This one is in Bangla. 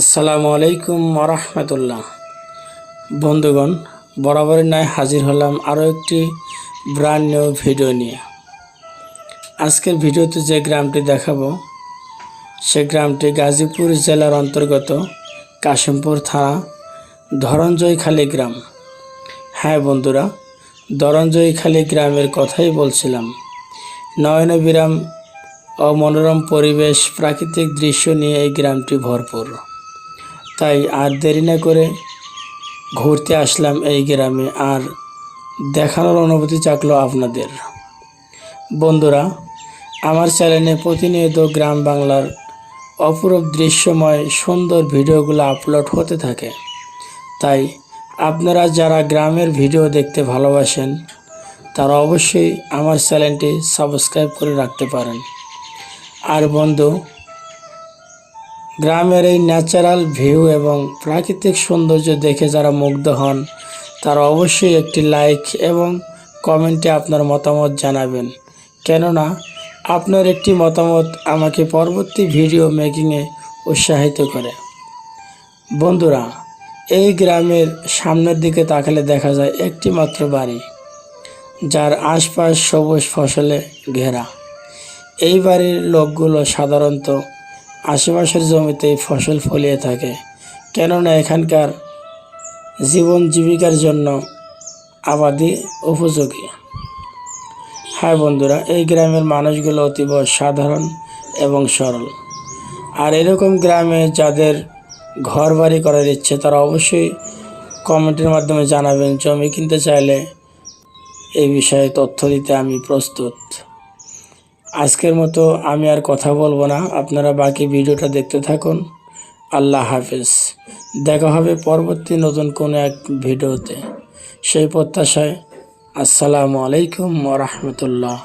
আসসালামু আলাইকুম রহমতুল্লাহ বন্ধুগণ বরাবরের ন্যায় হাজির হলাম আরও একটি ব্র্যান্ড নিউ ভিডিও নিয়ে। আজকের ভিডিওতে যে গ্রামটি দেখাবো, সে গ্রামটি গাজীপুর জেলার অন্তর্গত কাশিমপুর থানা ধরঞ্জয়খালী গ্রাম। হ্যাঁ বন্ধুরা ধরঞ্জয়খালী গ্রামের কথাই বলছিলাম। নয়নবিরাম ও মনোরম পরিবেশ, প্রাকৃতিক দৃশ্য নিয়ে এই গ্রামটি ভরপুর। তাই আর দেরি না করে ঘুরতে আসলাম এই গ্রামে। আর দেখানোর অনুভূতি চাকলো আপনাদের। বন্ধুরা, আমার চ্যানেলে প্রতিনিয়ত গ্রাম বাংলার অপরূপ দৃশ্যময় সুন্দর ভিডিওগুলো আপলোড হতে থাকে। তাই আপনারা যারা গ্রামের ভিডিও দেখতে ভালোবাসেন, তারা অবশ্যই আমার চ্যানেলটি সাবস্ক্রাইব করে রাখতে পারেন। আর বন্ধু গ্রামের এই ন্যাচারাল ভিউ এবং প্রাকৃতিক সৌন্দর্য দেখে যারা মুগ্ধ হন, তারা অবশ্যই একটি লাইক এবং কমেন্টে আপনার মতামত জানাবেন। কেননা, আপনার একটি মতামত আমাকে পরবর্তী ভিডিও মেকিংয়ে উৎসাহিত করে। বন্ধুরা, এই গ্রামের সামনের দিকে তাকালে দেখা যায় একটি মাত্র বাড়ি, যার আশপাশ সবুজ ফসলে ঘেরা। এই বাড়ির লোকগুলো সাধারণত আশেপাশের জমিতে ফসল ফলিয়ে থাকে। কেননা এখানকার জীবন জীবিকার জন্য আবাদি উপযোগী। হ্যাঁ বন্ধুরা, এই গ্রামের মানুষগুলো অতীব সাধারণ এবং সরল। আর এরকম গ্রামে যাদের ঘর বাড়ি করার ইচ্ছে, তারা অবশ্যই কমেন্টের মাধ্যমে জানাবেন, জমি কিনতে চাইলে এই বিষয়ে তথ্য দিতে আমি প্রস্তুত। আজকের মতো আমি আর কথা বলব না। আপনারা বাকি ভিডিওটা দেখতে থাকুন। আল্লাহ হাফিজ। দেখা হবে পরবর্তী নতুন কোনো এক ভিডিওতে। সেই প্রত্যাশায় আসসালামু আলাইকুম রহমতুল্লাহ।